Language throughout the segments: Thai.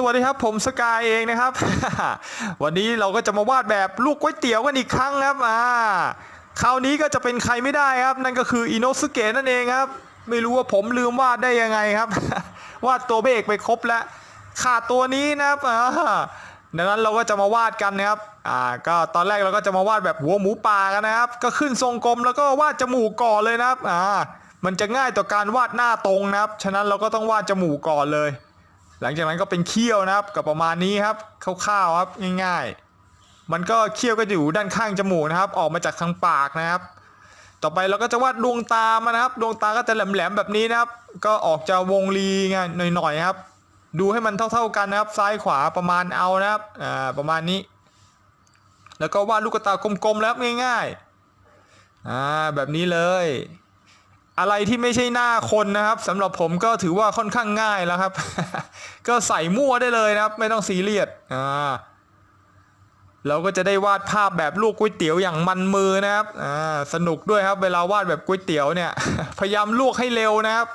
สวัสดีครับผมสกายเองนะครับ วันนี้เราก็จะมาวาดแบบลูกก๋วยเตี๋ยวกันอีกครั้งครับอ่าคราวนี้ก็จะเป็นใครไม่ได้ครับ นั่นก็คืออินโนสเกะนั่นเองครับ ไม่รู้ว่าผมลืมวาดได้ยังไงครับ วาดตัวเอกไปครบแล้วขาดตัวนี้นะครับอ่าดังนั้นเราก็จะมาวาดกันนะครับอ่าก็ตอนแรกเราก็จะมาวาดแบบหัวหมูป่ากันนะครับ ก็ขึ้นทรงกลมแล้วก็วาดจมูกก่อนเลยนะครับอ่ามันจะง่ายต่อการวาดหน้าตรงนะครับ ฉะนั้นเราก็ต้องวาดจมูกก่อนเลย หลังจากนั้นก็เป็นเขี้ยวนะครับกับประมาณนี้ครับคร่าวๆครับง่าย ๆ มันก็เขี้ยวก็อยู่ด้านข้างจมูกนะครับ ออกมาจากทางปากนะครับ ต่อไปเราก็จะวาดดวงตามานะครับ ดวงตาก็จะแหลมๆแบบนี้นะครับ ก็ออกจะวงรีไงหน่อยๆครับ ดูให้มันเท่าๆกันนะครับ ซ้ายขวาประมาณเอานะครับอ่าประมาณนี้ แล้วก็วาดลูกตากลมๆแล้วง่ายๆอ่าแบบนี้เลย อะไรที่ไม่ใช่หน้าคนนะครับสำหรับผมก็ถือว่าค่อนข้างง่ายแล้วครับ ก็ใส่มั่วได้เลยนะครับ ไม่ต้องซีเรียสอ่าเราก็จะได้วาดภาพแบบลูกก๋วยเตี๋ยวอย่างมันมือนะครับอ่าสนุกด้วยครับ เวลาวาดแบบก๋วยเตี๋ยวเนี่ย พยายามลวกให้เร็วนะครับ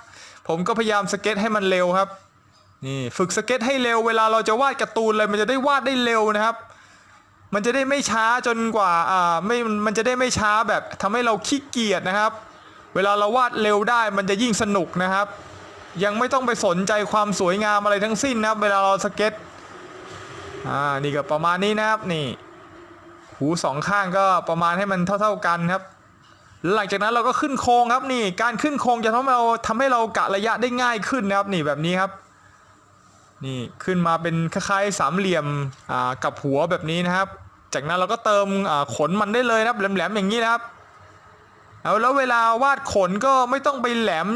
ผมก็พยายามสเก็ตให้มันเร็วครับ นี่ฝึกสเก็ตให้เร็ว เวลาเราจะวาดการ์ตูนเลยมันจะได้วาดได้เร็วนะครับ มันจะได้ไม่ช้าจนกว่าอ่าไม่มันจะได้ไม่ช้าแบบทำให้เราขี้เกียจนะครับ เวลาเราวาดเร็วได้มันจะยิ่งสนุกนะครับ ยังไม่ต้องไปสนใจความสวยงามอะไรทั้งสิ้นนะครับ เวลาเราสเก็ตอ่านี่ก็ประมาณนี้นะครับนี่ หูสองข้างก็ประมาณให้มันเท่า ๆกันครับ หลังจากนั้นเราก็ขึ้นโครงครับนี่การขึ้นโครงจะทำให้เราทำให้เรากะระยะได้ง่ายขึ้นนะครับนี่แบบนี้ครับ นี่ขึ้นมาเป็นคล้ายๆสามเหลี่ยมอ่ากับหัวแบบนี้นะครับ จากนั้นเราก็เติมขนมันได้เลยนะครับแหลมๆอย่างนี้นะครับ เอาแล้วเวลาวาดขนก็ไม่ต้องไปแหลม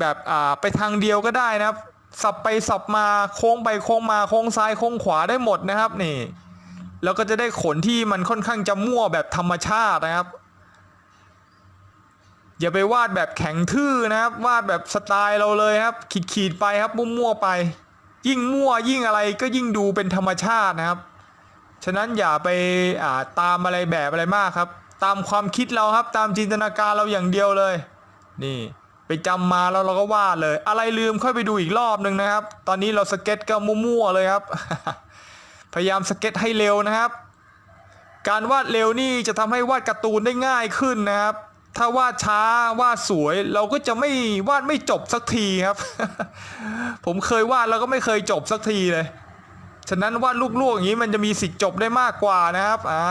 แบบอ่าไปทางเดียวก็ได้นะครับ สับไปสับมาโค้งไปโค้งมาโค้งซ้ายโค้งขวาได้หมดนะครับนี่แล้วก็จะได้ขนที่มันค่อนข้างจะมั่วแบบธรรมชาตินะครับ อย่าไปวาดแบบแข็งทื่อนะครับ วาดแบบสไตล์เราเลยครับ ขีดขีดไปครับมั่วๆไป ยิ่งมั่วยิ่งอะไรก็ยิ่งดูเป็นธรรมชาตินะครับ ฉะนั้นอย่าไปอ่าตามอะไรแบบอะไรมากครับ ตามความคิดเราครับตามจินตนาการเราอย่างเดียวเลย นี่ไปจำมาแล้วเราก็วาดเลย อะไรลืมค่อยไปดูอีกรอบหนึ่งนะครับ ตอนนี้เราสเก็ตก็มั่วๆเลยครับ พยายามสเก็ตให้เร็วนะครับ การวาดเร็วนี่จะทำให้วาดการ์ตูนได้ง่ายขึ้นนะครับ ถ้าวาดช้าวาดสวย เราก็จะไม่วาดไม่จบสักทีครับ ผมเคยวาดแล้วก็ไม่เคยจบสักทีเลย ฉะนั้นวาดลูกๆอย่างนี้มันจะมีสิทธิ์จบได้มากกว่านะครับ อ่า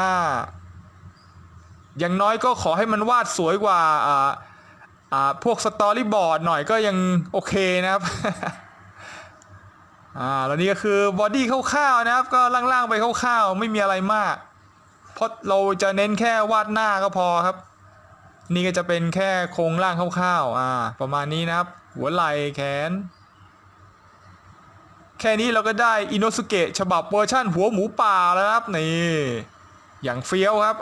อย่างน้อยก็ขอให้มันวาดสวยกว่าพวกสตอรี่บอร์ดหน่อยก็ยังโอเคนะครับ อ่า แล้วนี่ก็คือบอดี้คร่าวๆนะครับ ก็ล่างๆไปคร่าวๆ ไม่มีอะไรมาก เพราะเราจะเน้นแค่วาดหน้าก็พอครับ นี่ก็จะเป็นแค่โครงร่างคร่าวๆ อ่า ประมาณนี้นะครับ หัวไหล่แขน แค่นี้เราก็ได้อินโนสุเกะฉบับเวอร์ชั่นหัวหมูป่าแล้วครับ นี่ อย่างเฟี้ยวครับ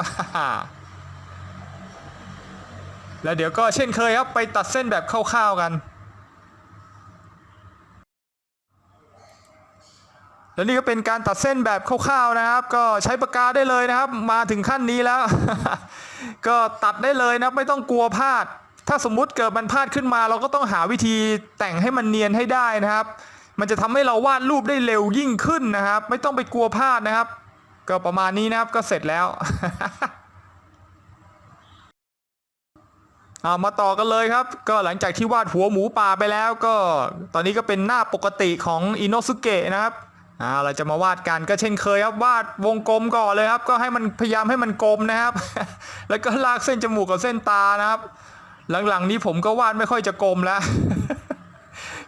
แล้วเดี๋ยวก็เช่นเคยครับไปตัดเส้นแบบคร่าวๆกัน แล้วนี่ก็เป็นการตัดเส้นแบบคร่าวๆนะครับ ก็ใช้ปากกาได้เลยนะครับ มาถึงขั้นนี้แล้ว ก็ตัดได้เลยนะไม่ต้องกลัวพลาด ถ้าสมมุติเกิดมันพลาดขึ้นมา เราก็ต้องหาวิธีแต่งให้มันเนียนให้ได้นะครับ มันจะทำให้เราวาดรูปได้เร็วยิ่งขึ้นนะครับ ไม่ต้องไปกลัวพลาดนะครับ ก็ประมาณนี้นะครับก็เสร็จแล้ว เอามาต่อกันเลยครับ ก็หลังจากที่วาดหัวหมูป่าไปแล้วก็ตอนนี้ก็เป็นหน้าปกติของอินโนสุเกะนะครับอ่าเราจะมาวาดกันก็เช่นเคยครับวาดวงกลมก่อนเลยครับ ก็ให้มันพยายามให้มันกลมนะครับ แล้วก็ลากเส้นจมูกกับเส้นตานะครับ หลังๆนี้ผมก็วาดไม่ค่อยจะกลมแล้ว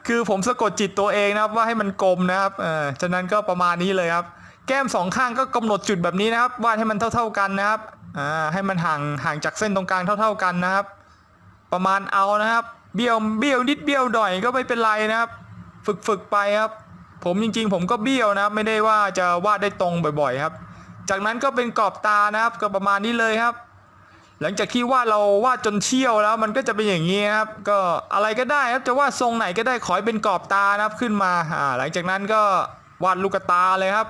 คือผมสะกดจิตตัวเองนะครับว่าให้มันกลมนะครับเออฉะนั้นก็ประมาณนี้เลยครับ แก้มสองข้างก็กำหนดจุดแบบนี้นะครับวาดให้มันเท่า ๆกันนะครับอ่าให้มันห่างห่างจากเส้นตรงกลางเท่า ๆกันนะครับ ประมาณเอานะครับ เบี้ยวเบี้ยวนิดเบี้ยวหน่อยก็ไม่เป็นไรนะครับ ฝึกฝึกไปครับ ผมจริง ๆ ผมก็เบี้ยวนะครับ ไม่ได้ว่าจะวาดได้ตรงบ่อยๆครับ จากนั้นก็เป็นกรอบตานะครับก็ประมาณนี้เลยครับ หลังจากที่วาดเราวาดจนเชี่ยวแล้ว มันก็จะเป็นอย่างนี้ครับ ก็อะไรก็ได้ครับจะวาดทรงไหนก็ได้ขอให้เป็นกรอบตานะครับขึ้นมาอ่าหลังจากนั้นก็วาดลูกตาเลยครับ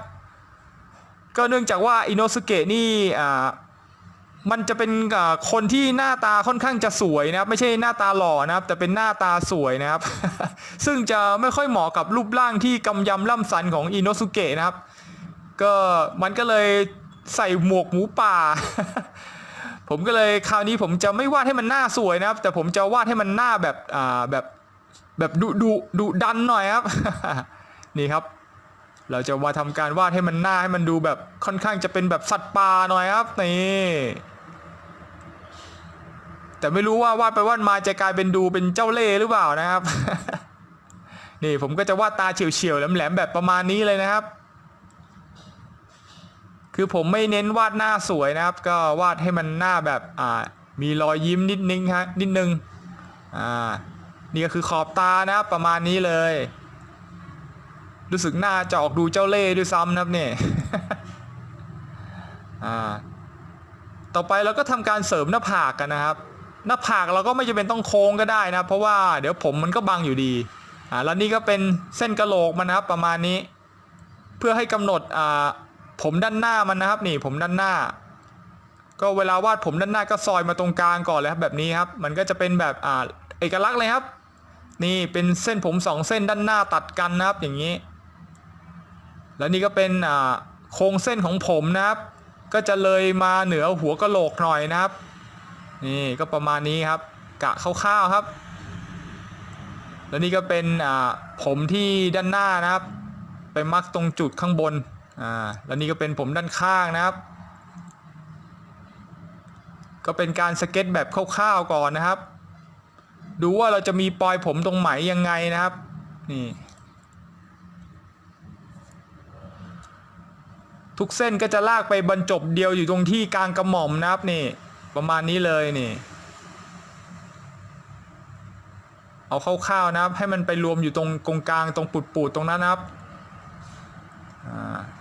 ก็เนื่องจากว่าอินโนสุเกะนี่อ่า มันจะเป็นอ่าคนที่หน้าตาค่อนข้างจะสวยนะครับ ไม่ใช่หน้าตาหล่อนะครับ แต่เป็นหน้าตาสวยนะครับ ซึ่งจะไม่ค่อยเหมาะกับรูปร่างที่กำยำล่ำสันของอินโนสุเกะนะครับ ก็มันก็เลยใส่หมวกหมูป่า ผมก็เลยคราวนี้ผมจะไม่วาดให้มันหน้าสวยนะครับ แต่ผมจะวาดให้มันหน้าแบบอ่าแบบแบบดุดุดุดันหน่อยครับ นี่ครับ เราจะมาทำการวาดให้มันหน้าให้มันดูแบบค่อนข้างจะเป็นแบบสัตว์ป่าหน่อยครับนี่ แต่ไม่รู้ว่าวาดไปวาดมาจะกลายเป็นดูเป็นเจ้าเล่หรือเปล่านะครับ นี่ผมก็จะวาดตาเฉียวๆแหลมๆแบบประมาณนี้เลยนะครับ คือผมไม่เน้นวาดหน้าสวยนะครับ ก็วาดให้มันหน้าแบบอ่ามีรอยยิ้มนิดนึงฮะนิดนึงอ่านี่ก็คือขอบตานะครับประมาณนี้เลย รู้สึกหน้าจะออกดูเจ้าเล่ด้วยซ้ำนะครับเนี่ยอ่าต่อไปเราก็ทำการเสริมหน้าผากกันนะครับ หน้าผากเราก็ไม่จำเป็นต้องโค้งก็ได้นะเพราะว่าเดี๋ยวผมมันก็บังอยู่ดีอ่าแล้วนี่ก็เป็นเส้นกระโหลกมันนะครับประมาณนี้ เพื่อให้กำหนดอ่าผมด้านหน้ามันนะครับนี่ผมด้านหน้า ก็เวลาวาดผมด้านหน้าก็ซอยมาตรงกลางก่อนเลยครับแบบนี้ครับมันก็จะเป็นแบบอ่าเอกลักษณ์เลยครับ นี่เป็นเส้นผมสองเส้นด้านหน้าตัดกันนะครับอย่างนี้ แล้วนี่ก็เป็นอ่าโครงเส้นของผมนะครับ ก็จะเลยมาเหนือหัวกะโหลกหน่อยนะครับ นี่ก็ประมาณนี้ครับ กะคร่าวๆครับ แล้วนี่ก็เป็นผมที่ด้านหน้านะครับ ไปมักตรงจุดข้างบนอ่าแล้วนี่ก็เป็นผมด้านข้างนะครับ ก็เป็นการสเก็ตแบบคร่าวๆก่อนนะครับ ดูว่าเราจะมีปลอยผมตรงไหมยังไงนะครับนี่ทุกเส้นก็จะลากไปบรรจบเดียวอยู่ตรงที่กลางกระหม่อมนะครับนี่ ประมาณนี้เลยนี่ เอาคร่าวๆนะครับ ให้มันไปรวมอยู่ตรงกงกลางตรงปุดๆตรงนั้นนะครับ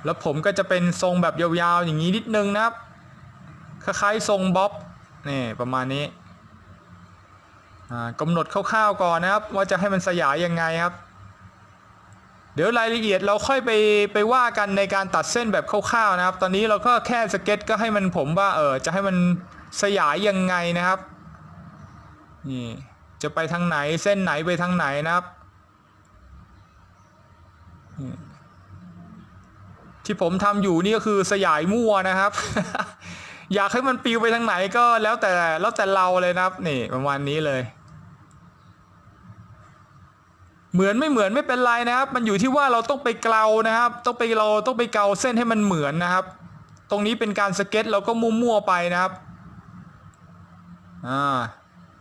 แล้วผมก็จะเป็นทรงแบบยาวๆอย่างนี้นิดนึงนะครับคล้ายๆทรงบ๊อบนี่ประมาณนี้อ่ากำหนดคร่าวๆก่อนนะครับ ว่าจะให้มันสยายยังไงครับ เดี๋ยวรายละเอียดเราค่อยไปไปว่ากันในการตัดเส้นแบบคร่าวๆนะครับ ตอนนี้เราก็แค่สเก็ตก็ให้มันผมว่าเออจะให้มัน สยายยังไงนะครับนี่จะไปทางไหนเส้นไหนไปทางไหนนะครับ ที่ผมทำอยู่นี่ก็คือสยายมั่วนะครับ อยากให้มันปิวไปทางไหนก็แล้วแต่แล้วแต่เราเลยนะครับนี่ประมาณนี้เลย เหมือนไม่เหมือนไม่เป็นไรนะครับ มันอยู่ที่ว่าเราต้องไปเกลานะครับ ต้องไปเราต้องไปเกาเส้นให้มันเหมือนนะครับ ตรงนี้เป็นการสเก็ตเราก็มั่วๆไปนะครับ อ่า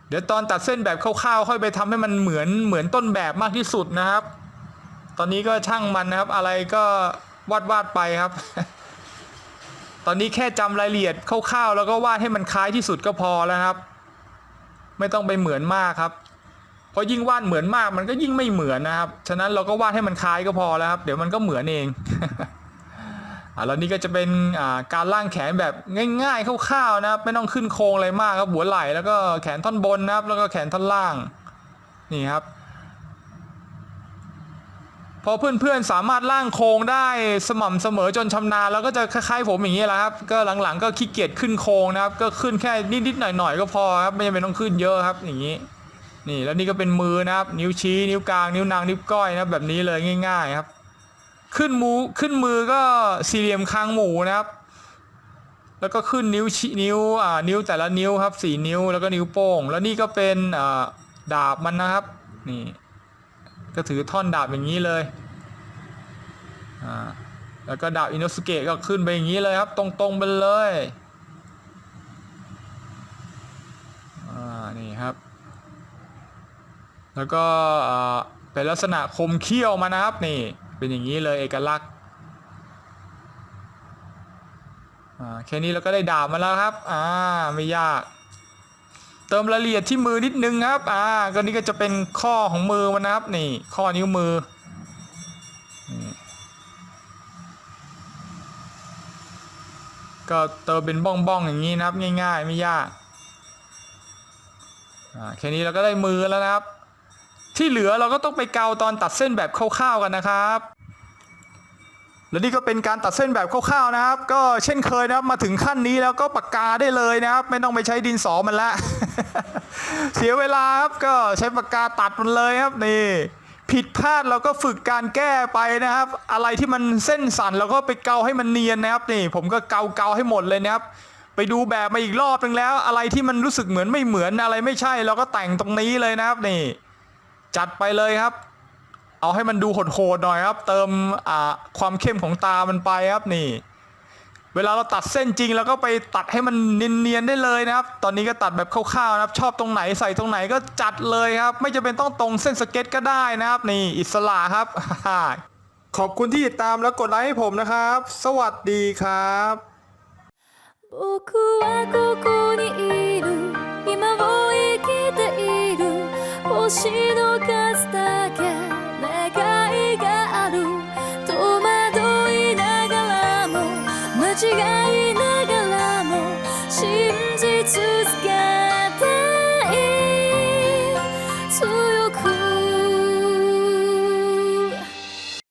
เดี๋ยวตอนตัดเส้นแบบคร่าวๆค่อยไปทำให้มันเหมือนเหมือนต้นแบบมากที่สุดนะครับ ตอนนี้ก็ช่างมันนะครับ อะไรก็วาดวาดไปครับ ตอนนี้แค่จำรายละเอียดคร่าวๆแล้วก็วาดให้มันคล้ายที่สุดก็พอแล้วครับ ไม่ต้องไปเหมือนมากครับเพราะยิ่งวาดเหมือนมากมันก็ยิ่งไม่เหมือนนะครับ ฉะนั้นเราก็วาดให้มันคล้ายก็พอแล้วครับ เดี๋ยวมันก็เหมือนเอง อ่าแล้วนี่ก็จะเป็นอ่าการล่างแขนแบบง่ายๆคร่าวๆนะครับ ไม่ต้องขึ้นโครงอะไรมากครับหัวไหล่แล้วก็แขนท่อนบนนะครับ แล้วก็แขนท่อนล่างนี่ครับ พอเพื่อนๆสามารถล่างโครงได้สม่ำเสมอจนชำนาญแล้วก็จะคล้ายๆผมอย่างนี้แหละครับ ก็หลังๆก็ขี้เกียจขึ้นโครงนะครับ ก็ขึ้นแค่นิดๆหน่อยๆก็พอครับไม่จำเป็นต้องขึ้นเยอะครับอย่างนี้นี่แล้วนี่ก็เป็นมือนะครับ นิ้วชี้นิ้วกลางนิ้วนางนิ้วก้อยนะแบบนี้เลยง่าย ๆ ครับ ขึ้นมูขึ้นมือก็สี่เหลี่ยมคางหมูนะครับ แล้วก็ขึ้นนิ้วชี้นิ้วอ่านิ้วแต่ละนิ้วครับสี่นิ้วแล้วก็นิ้วโป้ง แล้วนี่ก็เป็นอ่าดาบมันนะครับนี่ก็ถือท่อนดาบอย่างนี้เลยอ่าแล้วก็ดาบอินโนสเกะก็ขึ้นไปอย่างนี้เลยครับ ตรงๆไปเลยอ่านี่ครับ แล้วก็อ่าเป็นลักษณะคมเขี้ยวมานะครับนี่ เป็นอย่างนี้เลยเอกลักษณ์แค่นี้เราก็ได้ดาบมาแล้วครับ อ่า ไม่ยาก เติมรายละเอียดที่มือนิดนึงครับ อ่า ก็นี่ก็จะเป็นข้อของมือมันนะครับ นี่ ข้อนิ้วมือ ก็เติมเป็นบ้องๆอย่างนี้นะครับ ง่าย ๆ ไม่ยาก อ่า แค่นี้เราก็ได้มือแล้วนะครับ ที่เหลือเราก็ต้องไปเกาตอนตัดเส้นแบบคร่าวๆกันนะครับ และนี่ก็เป็นการตัดเส้นแบบคร่าวๆนะครับ ก็เช่นเคยนะครับมาถึงขั้นนี้แล้วก็ปากกาได้เลยนะครับ ไม่ต้องไปใช้ดินสอมันละ เสียเวลาครับก็ใช้ปากกาตัดมันเลยครับนี่ผิดพลาดเราก็ฝึกการแก้ไปนะครับ อะไรที่มันเส้นสั่นเราก็ไปเกาให้มันเนียนนะครับนี่ผมก็เกาเกาๆให้หมดเลยนะครับ ไปดูแบบมาอีกรอบนึงแล้ว อะไรที่มันรู้สึกเหมือนไม่เหมือนอะไรไม่ใช่เราก็แต่งตรงนี้เลยนะครับนี่ จัดไปเลยครับ เอาให้มันดูโหดๆหน่อยครับ เติมความเข้มของตามันไปครับนี่ เวลาเราตัดเส้นจริงเราก็ไปตัดให้มันเนียนๆได้เลยนะครับ ตอนนี้ก็ตัดแบบคร่าวๆนะครับ ชอบตรงไหนใส่ตรงไหนก็จัดเลยครับ ไม่จำเป็นต้องตรงเส้นสเก็ตก็ได้นะครับ นี่อิสระครับ ขอบคุณที่ติดตามและกดไลค์ให้ผมนะครับ สวัสดีครับ僕はここにいる今を生きている星の数だけ